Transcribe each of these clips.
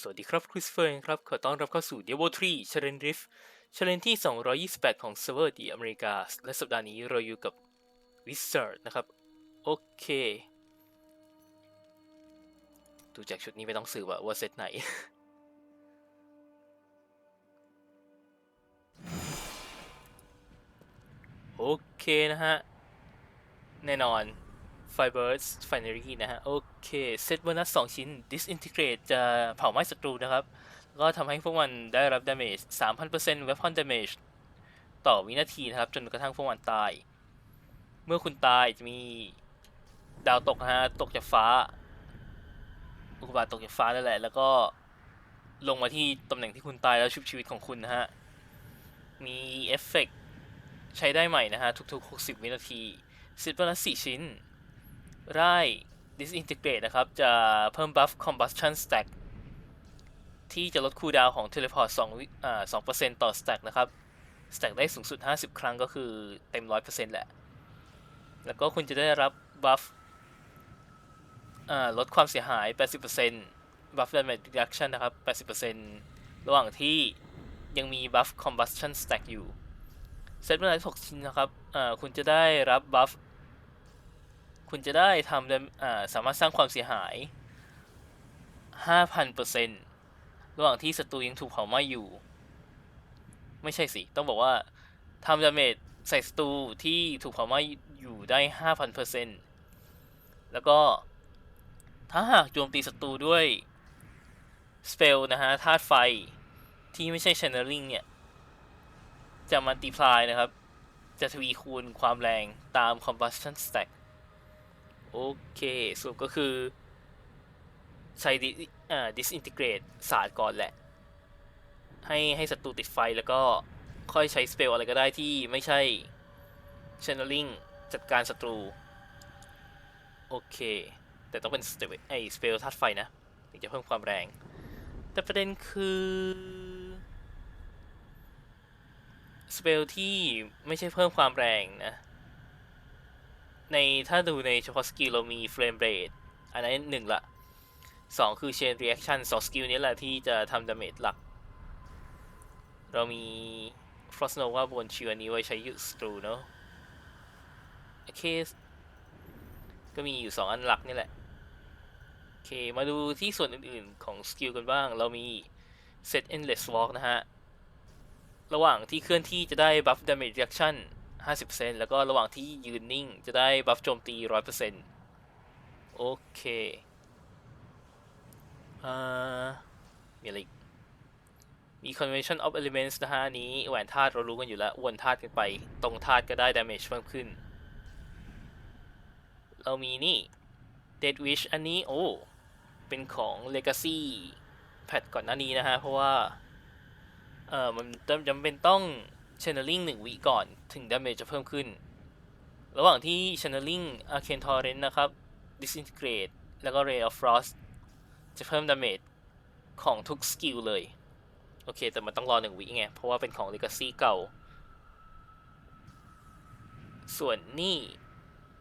สวัสดีครับคริสเฟอร์ครับ ขอต้อนรับเข้าสู่ Diablo 3 Challenge Rift Challenge ที่ 228 ของเซิร์ฟเวอร์ดีอเมริกา และสัปดาห์นี้เราอยู่กับ Wizard นะครับ โอเค ดูจากชุดนี้ไม่ต้องสืบว่าเซตไหน โอเคนะฮะ แน่นอน Fibers Finery นะฮะ โอเค เซตโบนัส2ชิ้น Disintegrate จะเผาไหม้ศัตรูนะครับ ก็ทำให้พวกมันได้รับ damage 3,000% weapon damage ต่อวินาทีนะครับ จนกระทั่งพวกมันตาย เมื่อคุณตายจะมีดาวตกนะฮะ ตกจากฟ้า อุกกาบาตตกจากฟ้านั่นแหละ แล้วก็ลงมาที่ตำแหน่งที่คุณตายแล้วชุบชีวิตของคุณนะฮะ มีเอฟเฟกต์ใช้ได้ใหม่นะฮะ ทุกๆ 60 วินาทีเซตโบนัส4ชิ้น ไร่ disintegrate นะครับ จะเพิ่ม buff combustion stack ที่จะลดคูลดาวของ teleport 2อ่า2%ต่อ stack นะครับ stack ได้สูงสุด 50 ครั้งก็คือเต็ม 100%แหละ แล้วก็คุณจะได้รับ buff อ่าลดความเสียหาย 80% buff damage reduction นะครับ 80%ระหว่างที่ยังมี buff combustion stack อยู่เซตเมื่อไหร่6ชิ้นนะครับอ่าคุณจะได้รับ buff คุณจะได้ทำาสามารถสร้างความเสียหาย 5,000%ระหว่างที่ศัตรูยังถูกเผาไหม้อยู่ ไม่ใช่สิ ต้องบอกว่าทำดาเมจใส่ศัตรูที่ถูกเผาไหม้อยู่ได้ 5,000%แล้วก็ถ้าหากโจมตีศัตรูด้วยสเปลนะฮะธาตุไฟที่ไม่ใช่ channeling เนี่ย จะมัลติพลายนะครับ จะทวีคูณความแรงตาม combustion stack โอเคสรุปก็คือ ใช้ดิอ่า disintegrate ศาสตร์ก่อนแหละ ให้ให้ศัตรูติดไฟแล้วก็ค่อยใช้สเปลอะไรก็ได้ที่ไม่ใช่ channeling จัดการศัตรู โอเค แต่ต้องเป็นสเตปไอสเปลธาตุไฟนะถึงจะเพิ่มความแรง แต่ประเด็นคือสเปลที่ไม่ใช่เพิ่มความแรงนะ ในถ้าดูในเฉพาะสกิลเรามีเฟรมเรทอันนั้นหนึ่งละสองคือ chain reaction สองสกิลนี้แหละที่จะทำดาเมจหลัก เรามี frost nova บนชิวอันนี้ไว้ใช้ยุสตรูเนาะโอเคก็มีอยู่สองอันหลักนี่แหละ โอเค มาดูที่ส่วนอื่นๆของสกิลกันบ้าง เรามี set endless walk นะฮะ ระหว่างที่เคลื่อนที่จะได้ buff damage reduction 50%แล้วก็ระหว่างที่ยืนนิ่ง จะได้บัฟโจมตี 100%โอเคอ่ามีอะไรอีกมี convention of elements นะฮะอันนี้แหวนธาตุเรารู้กันอยู่แล้ววนธาตุกันไป ตรงธาตุก็ได้ damage เพิ่มขึ้น เรามีนี่ dead wish อันนี้ โอ้ เป็นของ legacy แพทก่อนหน้านี้นะฮะ เพราะว่า เออมันจำเป็นต้อง channeling 1 วิก่อนถึง damage จะเพิ่มขึ้น ระหว่างที่ channeling arcane torrent นะครับ disintegrate แล้วก็ ray of frost จะเพิ่ม damage ของทุกสกิลเลย โอเค แต่มันต้องรอ 1 วิไง เพราะว่าเป็นของ legacy เก่า ส่วนนี่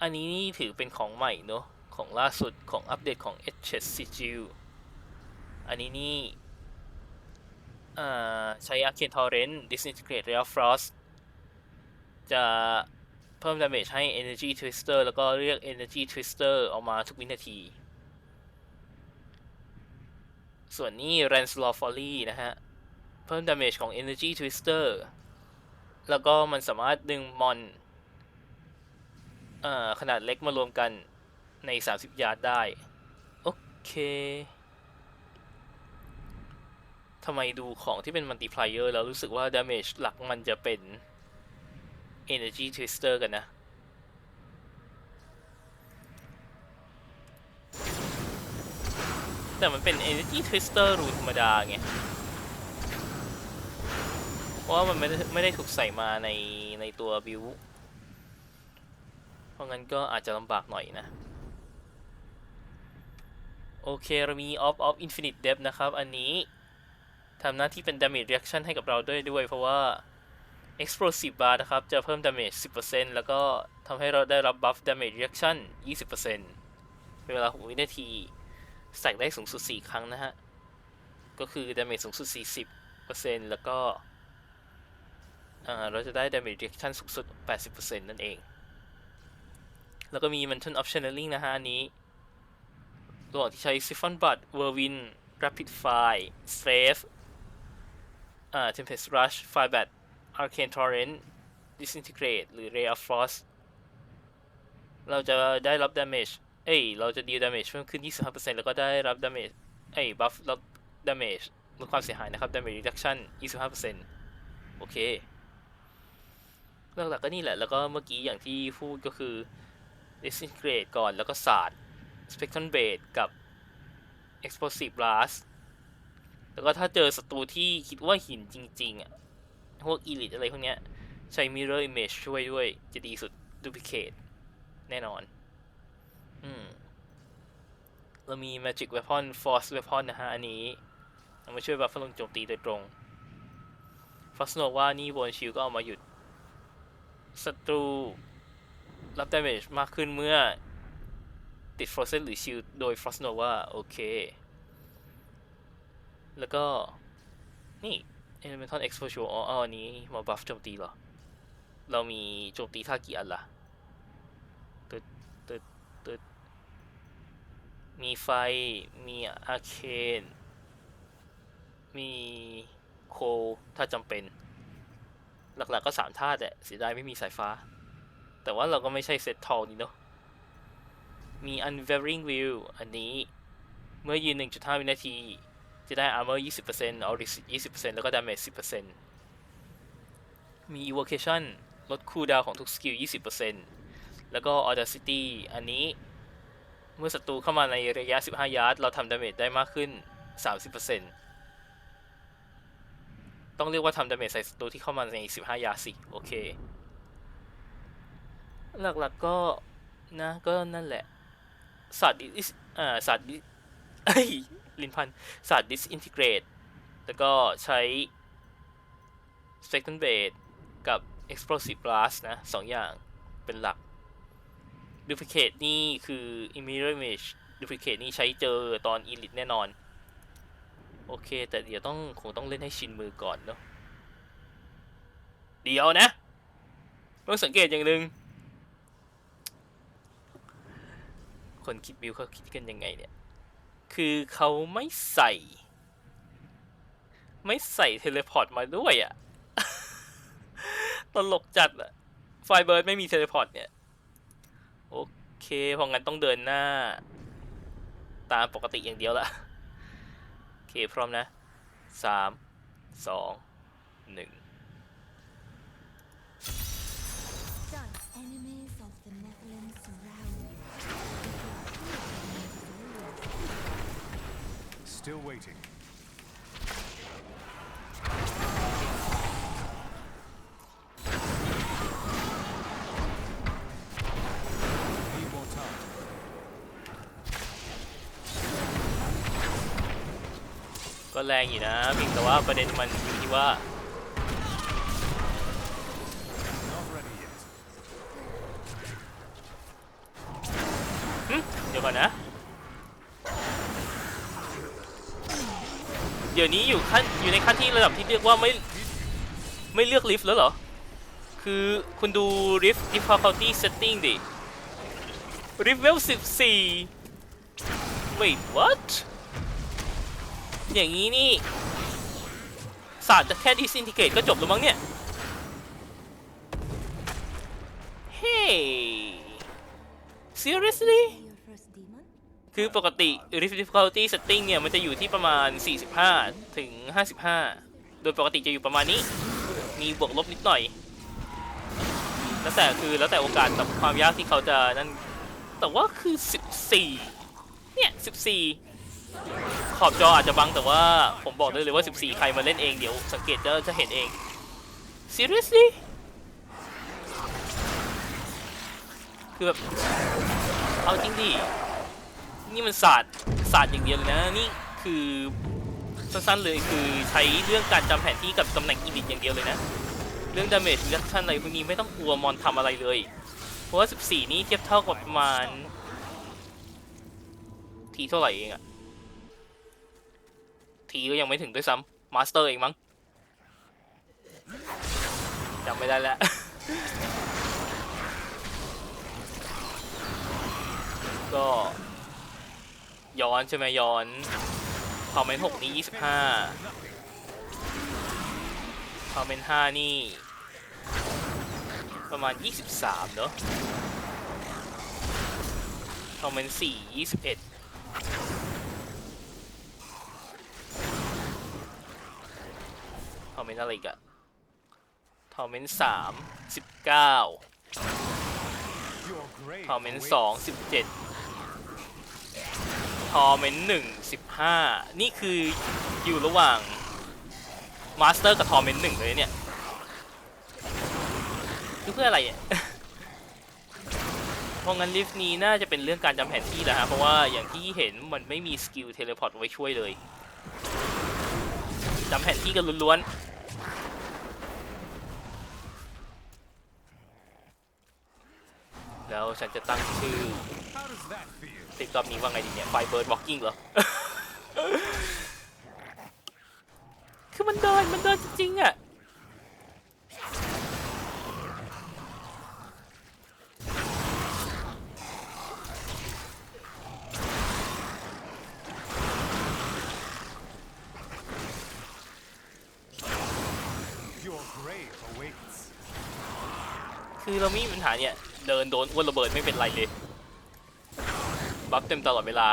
อันนี้นี่ถือเป็นของใหม่เนอะของล่าสุดของอัปเดตของ HS c g อันนี้นี่ ใช้ Arcane Torrent Disintegrate Ray of Frost จะเพิ่ม damage ให้ Energy Twister แล้วก็เรียก Energy Twister ออกมาทุกวินาที ส่วนนี้ Ranslaw Folly นะฮะ เพิ่ม damage ของ Energy Twister แล้วก็มันสามารถดึงมอนขนาดเล็กมารวมกันใน 30 ยาร์ดได้ โอเค ทำไมดูของที่เป็นมัลติพลายเออร์แล้วรู้สึกว่า damage หลักมันจะเป็น energy twister กันนะ แต่มันเป็น energy twister รูธรรมดาไง เพราะว่ามันไม่ได้ไม่ได้ถูกใส่มาในในตัวบิว เพราะงั้นก็อาจจะลำบากหน่อยนะโอเค เรามี off of infinite depth นะครับ อันนี้ ทำหน้าที่เป็น damage reaction ให้กับเราด้วยด้วย เพราะว่า explosive bar นะครับ จะเพิ่ม damage 10%แล้วก็ทำให้เราได้รับ buff damage reaction 20%เป็นเวลา 6 วินาทีใส่ได้สูงสุด 4 ครั้งนะฮะ ก็คือ damage สูงสุด 40%แล้วก็ เราจะได้ damage reduction สูงสุด 80%นั่นเอง แล้วก็มี mental of channeling นะฮะอันนี้ระหว่างที่ใช้ siphon bud whirlwind rapid fire strafe อ่า tempest rush fire bat arcane torrent disintegrate หรือ ray of frost เราจะได้รับ damage เอ้ย เราจะ deal damage เพิ่มขึ้น 25%แล้วก็ได้รับ damage เอ้ย buff ลด damage ลดความเสียหายนะครับ damage reduction 25%โอเคหลักๆก็นี่แหละ แล้วก็เมื่อกี้อย่างที่พูดก็คือ disintegrate ก่อนแล้วก็ศาสาด spectrum blade กับ explosive blast แล้วก็ถ้าเจอศัตรูที่คิดว่าหินจริงๆอะ พวก elite อะไรพวกเนี้ย ใช้ mirror image ช่วยด้วยจะดีสุด duplicate แน่นอน อืม เรามี magic weapon force weapon นะฮะ อันนี้เอามาช่วยบัฟพลังโจมตีโดยตรง frost nova นี่บนชิลก็เอามาหยุดศัตรูรับ damage มากขึ้นเมื่อติด frozen หรือ shield โดย frost nova โอเค แล้วก็นี่ elemental exposure อ๋ออันนี้มาบัฟโจมตีเหรอ เรามีโจมตีท่ากี่อันล่ะตึดตึดตึดมีไฟ มีอาร์เคน มีโค ถ้าจำเป็น หลักๆก็สามธาตุแหละเสียดายไม่มีสายฟ้า แต่ว่าเราก็ไม่ใช่เซตทอลนี่เนาะ มี unwavering view อันนี้ เมื่อยืน 1.5 วินาที จะได้ armor 20% auric 20%แล้วก็ damage 10%มี evocation ลดคูลดาวของทุกสกิล 20%แล้วก็ audacity อันนี้ เมื่อศัตรูเข้ามาในระยะ 15 ยาร์ด เราทำ damage ได้มากขึ้น 30%ต้องเรียกว่าทำ damage ใส่ศัตรูที่เข้ามาใน 15 ยาร์ดสิ โอเค หลักๆก็นะ ก็นั่นแหละศาสตร์ดิสอ่าศาสตร์ดิเอ้ย ลินพันศาสตร์ disintegrate แล้วก็ใช้ spectrum blade กับ explosive blast นะสองอย่างเป็นหลัก duplicate นี่คือ mirror image duplicate นี่ใช้เจอตอน elite แน่นอน โอเค แต่เดี๋ยวต้องคงต้องเล่นให้ชินมือก่อนเนาะเดี๋ยวนะ ต้องสังเกตอย่างหนึ่งคนคิดบิวเขาคิดกันยังไงเนี่ย คือเขาไม่ใส่ ไม่ใส่เทเลพอร์ตมาด้วยอะ่ะ ตลกจัดอะไฟเบิร์ดไม่มีเทเลพอร์ตเนี่ย โอเคเพราะงั้นต้องเดินหน้า ตามปกติอย่างเดียวละโอเค พร้อมนะสามสองหนึ่ง Still waiting. Need more time. ก็แรงอยู่นะเพียงแต่ว่าประเด็นมันอยู่ที่ว่า Not ready yet. หึเดี๋ยวก่อนนะ ดี๋ยวนี้อยู่ขั้นอยู่ในขั้นที่ระดับที่เรียกว่าไม่ไม่เลือกลิฟต์แล้วเหรอ คือคุณดู Rift difficulty setting ดิ Rift level 14 wait what อย่างนี้นี่ศาสตร์จะแค่ disintegrate ก็จบแล้วมั้งเนี่ย hey seriously คือปกติ Rift Difficulty Setting เนี่ย มันจะอยู่ที่ประมาณ 45 ถึง 55 โดยปกติจะอยู่ประมาณนี้ มีบวกลบนิดหน่อย แล้วแต่คือแล้วแต่โอกาสกับความยากที่เขาจะนั่น แต่ว่าคือ 14 เนี่ย 14 ขอบจออาจจะบังแต่ว่าผมบอกได้เลยว่า 14 ใครมาเล่นเองเดี๋ยวสังเกตจะจะเห็นเอง seriously คือแบบ เอาจริงดิ นี่มันศาสตร์ศาสตร์อย่างเดียวเลยนะนี่คือสั้นๆเลยคือใช้เรื่องการจำแผนที่กับตำแหน่งอีดิทอย่างเดียวเลยนะ เรื่อง damage reduction อะไรพวกนี้ไม่ต้องกลัวมอนทำอะไรเลย เพราะว่า 14 นี่เทียบเท่ากับประมาณ ทีเท่าไหร่เองอะทีก็ยังไม่ถึงด้วยซ้ำมาสเตอร์เองมั้งจำไม่ได้แล้วก็ ย้อนใช่ไหมย้อนคอมเมนต์หกนี่ยี่สิบห้าคอมเมนต์ห้านี่ ประมาณยี่สิบสามเนอะคอมเมนต์สี่ยี่สิบเอ็ดคอมเมนต์อะไรอีกอะคอมเมนต์สามสิบเก้า Your grave คอมเมนต์สองสิบเจ็ด คอมเมนต์หนึ่งสิบห้านี่คืออยู่ระหว่างมาสเตอร์กับคอมเมนต์หนึ่งเลยเนี่ยคือเพื่ออะไรเนี่ยเพราะงั้นลิฟต์นี้น่าจะเป็นเรื่องการจำแผนที่แหละฮะเพราะว่าอย่างที่เห็นมันไม่มีสกิลเทเลพอร์ตไว้ช่วยเลยจำแผนที่กันล้วนๆ แล้วฉันจะตั้งชื่อติดรอบนี้ว่าไงดีเนี่ยไฟเบิร์ดบ็อกกิ้งเหรอ คือมันเดินมันเดินจริงๆอะ Or grave awaits. คือเราไม่มีปัญหาเนี่ย เดินโดนอ้วนระเบิดไม่เป็นไรเลย บัฟเต็มตลอดเวลา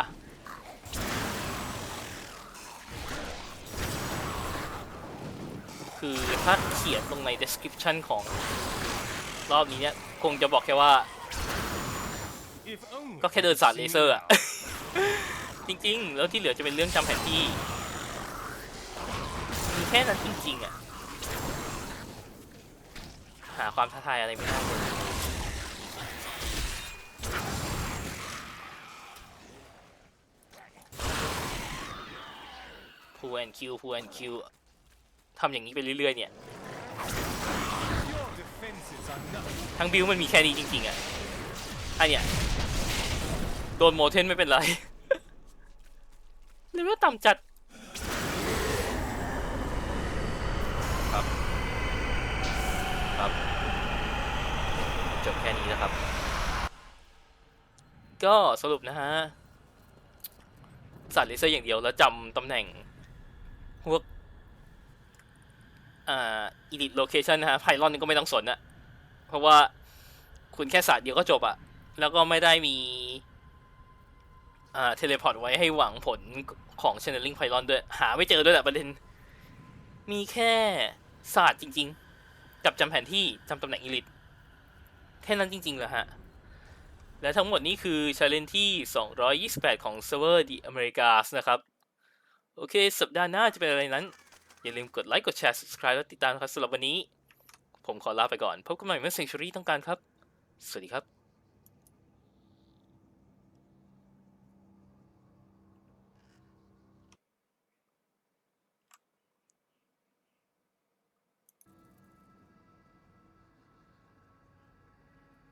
คือถ้าเขียนตรงใน description ของรอบนี้เนี่ย คงจะบอกแค่ว่า ก็แค่เดินสาดเลเซอร์อะจริง ๆ แล้วที่เหลือจะเป็นเรื่องจำแผนที่มีแค่นั้นจริง ๆอะ หาความท้าทายอะไรไม่ได้เลยพูแอนคิวพูแอนคิวทำอย่างนี้ไปเรื่อย ๆ เนี่ย ทั้งบิวมันมีแค่นี้จริง ๆอะอันเนี้ย โดนโมเทนไม่เป็นไรเลเวลต่ำจัด ครับ ครับ จบแค่นี้นะครับ ก็สรุปนะฮะสัตว์เลเซอร์อย่างเดียวแล้วจำตำแหน่งพวกอ่าอีดิทโลเคชันนะฮะไพลอนนี่ก็ไม่ต้องสนอะเพราะว่าคุณแค่ศาสตร์เดียวก็จบอะแล้วก็ไม่ได้มีอ่าเทเลพอร์ตไว้ให้หวังผลของ Channeling Pylon ด้วย หาไม่เจอด้วยแหละประเด็น มีแค่ศาสตร์จริง ๆ กับจำแผนที่จำตำแหน่งอีลิท แค่นั้นจริงๆเหรอฮะ และทั้งหมดนี้คือ Challenge ที่ 228 ของ Server The Americas นะครับ โอเค สัปดาห์หน้าจะเป็นอะไรนั้น อย่าลืมกดไลค์ กดแชร์ subscribe และติดตามครับสำหรับวันนี้ ผมขอลาไปก่อน พบกันใหม่เมื่อ Century ต้องการครับ สวัสดีครับ